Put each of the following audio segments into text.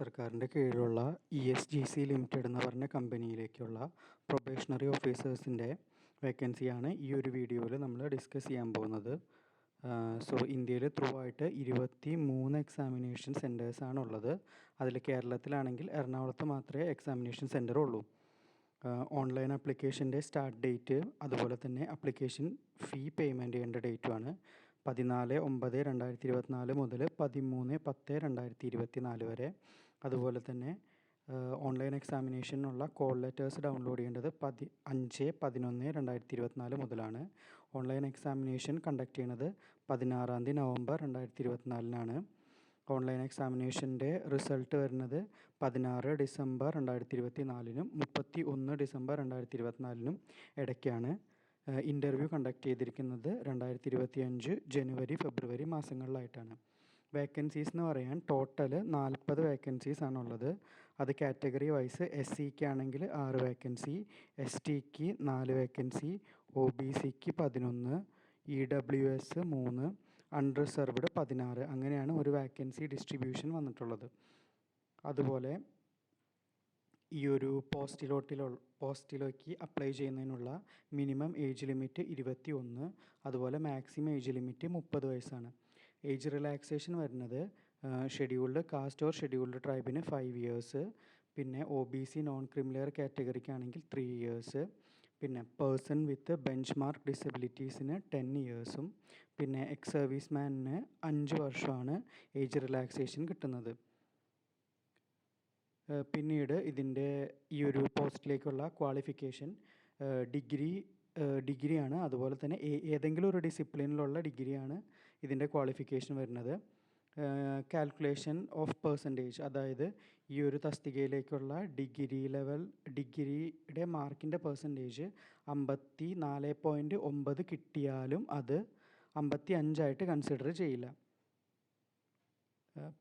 സർക്കാരിന്റെ കീഴിലുള്ള E S G C limited എന്ന് പറഞ്ഞ കമ്പനിയിലേക്കുള്ള പ്രൊബേഷണറി ഓഫീസേഴ്സിന്റെ വേക്കൻസിയാണ് ഈ ഒരു വീഡിയോയിൽ നമ്മൾ ഡിസ്കസ് ചെയ്യാൻ പോകുന്നത്. സോ ഇന്ത്യയിൽ ത്രൂ ആയിട്ട് ഇരുപത്തി മൂന്ന് എക്സാമിനേഷൻ സെന്റേഴ്സാണ് ഉള്ളത്. അതിൽ കേരളത്തിലാണെങ്കിൽ എറണാകുളത്ത് മാത്രമേ എക്സാമിനേഷൻ സെന്റർ ഉള്ളൂ. ഓൺലൈൻ ആപ്ലിക്കേഷന്റെ സ്റ്റാർട്ട് ഡേറ്റ് അതുപോലെ തന്നെ അപ്ലിക്കേഷൻ ഫീ പേയ്മെന്റ് ചെയ്യേണ്ട ഡേറ്റുമാണ് പതിനാല് ഒമ്പത് രണ്ടായിരത്തി ഇരുപത്തിനാല് മുതൽ പതിമൂന്ന് പത്ത് രണ്ടായിരത്തി ഇരുപത്തി നാല് വരെ അതുപോലെ തന്നെ ഓൺലൈൻ എക്സാമിനേഷനുള്ള കോൾ ലെറ്റേഴ്സ് ഡൗൺലോഡ് ചെയ്യേണ്ടത് പതി അഞ്ച് പതിനൊന്ന് രണ്ടായിരത്തി ഇരുപത്തിനാല് മുതലാണ്. ഓൺലൈൻ എക്സാമിനേഷൻ കണ്ടക്ട് ചെയ്യുന്നത് പതിനാറാം തീയതി നവംബർ രണ്ടായിരത്തി ഇരുപത്തിനാലിനാണ് ഓൺലൈൻ എക്സാമിനേഷന്റെ റിസൾട്ട് വരുന്നത് പതിനാറ് ഡിസംബർ രണ്ടായിരത്തി ഇരുപത്തി നാലിനും മുപ്പത്തി ഒന്ന് ഡിസംബർ രണ്ടായിരത്തി ഇരുപത്തിനാലിനും ഇടയ്ക്കാണ് ഇന്റർവ്യൂ കണ്ടക്ട് ചെയ്തിരിക്കുന്നത് രണ്ടായിരത്തി ഇരുപത്തി അഞ്ച് ജനുവരി ഫെബ്രുവരി മാസങ്ങളിലായിട്ടാണ്. വേക്കൻസീസ് എന്ന് പറയാൻ ടോട്ടൽ നാൽപ്പത് വേക്കൻസീസ് ആണുള്ളത്. അത് കാറ്റഗറി വൈസ് എസ് സിക്ക് ആണെങ്കിൽ ആറ് വേക്കൻസി എസ് ടിക്ക് നാല് വേക്കൻസി ഒ ബി സിക്ക് പതിനൊന്ന് ഇ ഡബ്ല്യു എസ് മൂന്ന് അൺറിസർവ്ഡ് പതിനാറ്. അങ്ങനെയാണ് ഒരു വേക്കൻസി ഡിസ്ട്രിബ്യൂഷൻ വന്നിട്ടുള്ളത്. അതുപോലെ ഈ ഒരു പോസ്റ്റിലോട്ടിലോ പോസ്റ്റിലേക്ക് അപ്ലൈ ചെയ്യുന്നതിനുള്ള മിനിമം ഏജ് ലിമിറ്റ് ഇരുപത്തി ഒന്ന് അതുപോലെ മാക്സിമം ഏജ് ലിമിറ്റ് മുപ്പത് വയസ്സാണ്. ഏജ് റിലാക്സേഷൻ വരുന്നത് ഷെഡ്യൂൾഡ് കാസ്റ്റ് ഓർ ഷെഡ്യൂൾഡ് ട്രൈബിന് ഫൈവ് ഇയേഴ്സ് പിന്നെ O B C non creamy layer കാറ്റഗറിക്കാണെങ്കിൽ three years പിന്നെ പേഴ്സൺ വിത്ത് ബെഞ്ച് മാർക്ക് ഡിസബിലിറ്റീസിന് ടെൻ ഇയേഴ്സും പിന്നെ എക്സ് സർവീസ് മാനിന് അഞ്ച് വർഷമാണ് ഏജ് റിലാക്സേഷൻ കിട്ടുന്നത്. പിന്നീട് ഇതിന്റെ ഈ ഒരു പോസ്റ്റിലേക്കുള്ള ക്വാളിഫിക്കേഷൻ ഡിഗ്രി ഡിഗ്രിയാണ്. അതുപോലെ തന്നെ ഏതെങ്കിലും ഒരു ഡിസിപ്ലിനിലുള്ള ഡിഗ്രിയാണ് ഇതിന്റെ ക്വാളിഫിക്കേഷൻ വരുന്നത്. കാൽക്കുലേഷൻ ഓഫ് പെർസെന്റേജ് അതായത് ഈ ഒരു തസ്തികയിലേക്കുള്ള ഡിഗ്രി ലെവൽ ഡിഗ്രിയുടെ മാർക്കിന്റെ പെർസെന്റേജ് അമ്പത്തി നാല് പോയിന്റ് ഒമ്പത് കിട്ടിയാലും അത് അമ്പത്തി അഞ്ചായിട്ട് കൺസിഡർ ചെയ്യില്ല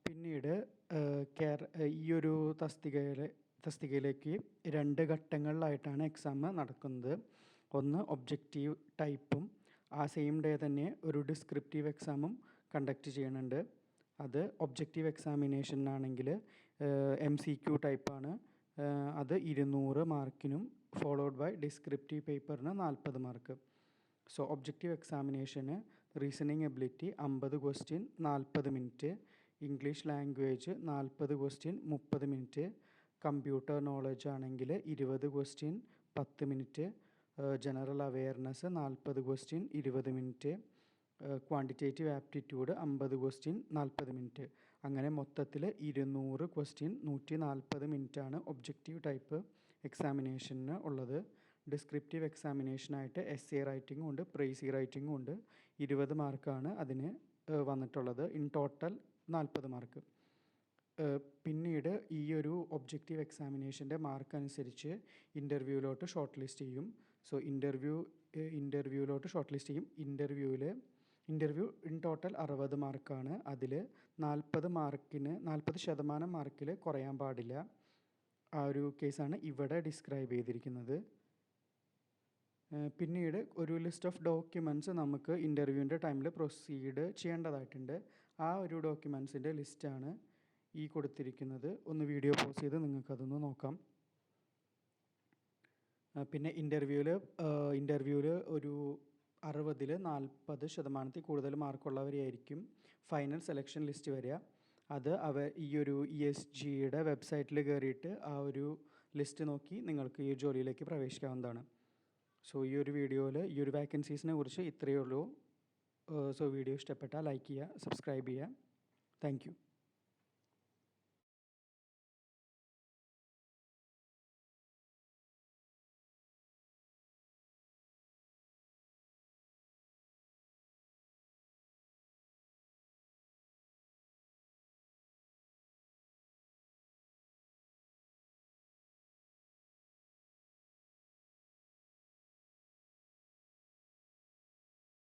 പിന്നീട് കേര ഈ ഒരു തസ്തികയിലെ തസ്തികയിലേക്ക് രണ്ട് ഘട്ടങ്ങളിലായിട്ടാണ് എക്സാം നടക്കുന്നത്. ഒന്ന് ഒബ്ജക്റ്റീവ് ടൈപ്പും ആ സെയിം ഡേ തന്നെ ഒരു ഡിസ്ക്രിപ്റ്റീവ് എക്സാമും കണ്ടക്ട് ചെയ്യുന്നുണ്ട്. അത് ഒബ്ജക്റ്റീവ് എക്സാമിനേഷനാണെങ്കിൽ എം സി ക്യു ടൈപ്പാണ് അത് ഇരുന്നൂറ് മാർക്കിനും ഫോളോഡ് ബൈ ഡിസ്ക്രിപ്റ്റീവ് പേപ്പറിന് നാൽപ്പത് മാർക്ക്. സോ ഒബ്ജക്റ്റീവ് എക്സാമിനേഷന് റീസണിങ് എബിലിറ്റി അമ്പത് ക്വസ്റ്റ്യൻ നാൽപ്പത് മിനിറ്റ് ഇംഗ്ലീഷ് ലാംഗ്വേജ് നാൽപ്പത് ക്വസ്റ്റ്യൻ മുപ്പത് മിനിറ്റ് കമ്പ്യൂട്ടർ നോളജ് ആണെങ്കിൽ ഇരുപത് ക്വസ്റ്റ്യൻ പത്ത് മിനിറ്റ് ജനറൽ അവെയർനെസ് നാൽപ്പത് ക്വസ്റ്റ്യൻ ഇരുപത് മിനിറ്റ് ക്വാണ്ടിറ്റേറ്റീവ് ആപ്റ്റിറ്റ്യൂഡ് അമ്പത് ക്വസ്റ്റ്യൻ നാൽപ്പത് മിനിറ്റ് അങ്ങനെ മൊത്തത്തിൽ ഇരുന്നൂറ് ക്വസ്റ്റ്യൻ നൂറ്റി നാൽപ്പത് മിനിറ്റാണ് ഒബ്ജക്റ്റീവ് ടൈപ്പ് എക്സാമിനേഷന് ഉള്ളത്. ഡിസ്ക്രിപ്റ്റീവ് എക്സാമിനേഷനായിട്ട് എസ് എ റൈറ്റിംഗും ഉണ്ട് പ്രൈസി റൈറ്റിംഗും ഉണ്ട്. ഇരുപത് മാർക്കാണ് അതിന് വന്നിട്ടുള്ളത്. ഇൻ ടോട്ടൽ നാൽപ്പത് മാർക്ക് പിന്നീട് ഈ ഒരു ഒബ്ജക്റ്റീവ് എക്സാമിനേഷന്റെ മാർക്ക് അനുസരിച്ച് ഇന്റർവ്യൂവിലോട്ട് ഷോർട്ട് ലിസ്റ്റ് ചെയ്യും. സോ ഇന്റർവ്യൂ ഇന്റർവ്യൂവിലോട്ട് ഷോർട്ട് ലിസ്റ്റ് ചെയ്യും. ഇന്റർവ്യൂവിൽ ഇന്റർവ്യൂ ഇൻ ടോട്ടൽ അറുപത് മാർക്കാണ് അതിൽ നാൽപ്പത് മാർക്കിന് നാൽപ്പത് ശതമാനം മാർക്കിൽ കുറയാൻ പാടില്ല. ആ ഒരു കേസാണ് ഇവിടെ ഡിസ്ക്രൈബ് ചെയ്തിരിക്കുന്നത്. പിന്നീട് ഒരു ലിസ്റ്റ് ഓഫ് ഡോക്യുമെന്റ്സ് നമുക്ക് ഇന്റർവ്യൂവിന്റെ ടൈമിൽ പ്രൊസീഡ് ചെയ്യേണ്ടതായിട്ടുണ്ട്. ആ ഒരു ഡോക്യുമെന്റ്സിന്റെ ലിസ്റ്റാണ് ഈ കൊടുത്തിരിക്കുന്നത്. ഒന്ന് വീഡിയോ പോസ് ചെയ്ത് നിങ്ങൾക്കതൊന്ന് നോക്കാം. പിന്നെ ഇന്റർവ്യൂവിൽ ഇന്റർവ്യൂവിൽ ഒരു അറുപതിൽ നാൽപ്പത് ശതമാനത്തിൽ കൂടുതൽ മാർക്കുള്ളവരെയായിരിക്കും ഫൈനൽ സെലക്ഷൻ ലിസ്റ്റ് വരിക. അത് അവ ഈ ഒരു ഇ എസ് ജിയുടെ വെബ്സൈറ്റിൽ കയറിയിട്ട് ആ ഒരു ലിസ്റ്റ് നോക്കി നിങ്ങൾക്ക് ഈ ജോലിയിലേക്ക് പ്രവേശിക്കാവുന്നതാണ്. സോ ഈ ഒരു വീഡിയോയിൽ ഈ ഒരു വാക്കൻസീസിനെ കുറിച്ച് ഇത്രയേ ഉള്ളൂ. സോ വീഡിയോ ഇഷ്ടപ്പെട്ടാൽ ലൈക്ക് ചെയ്യുക സബ്സ്ക്രൈബ് ചെയ്യുക. താങ്ക്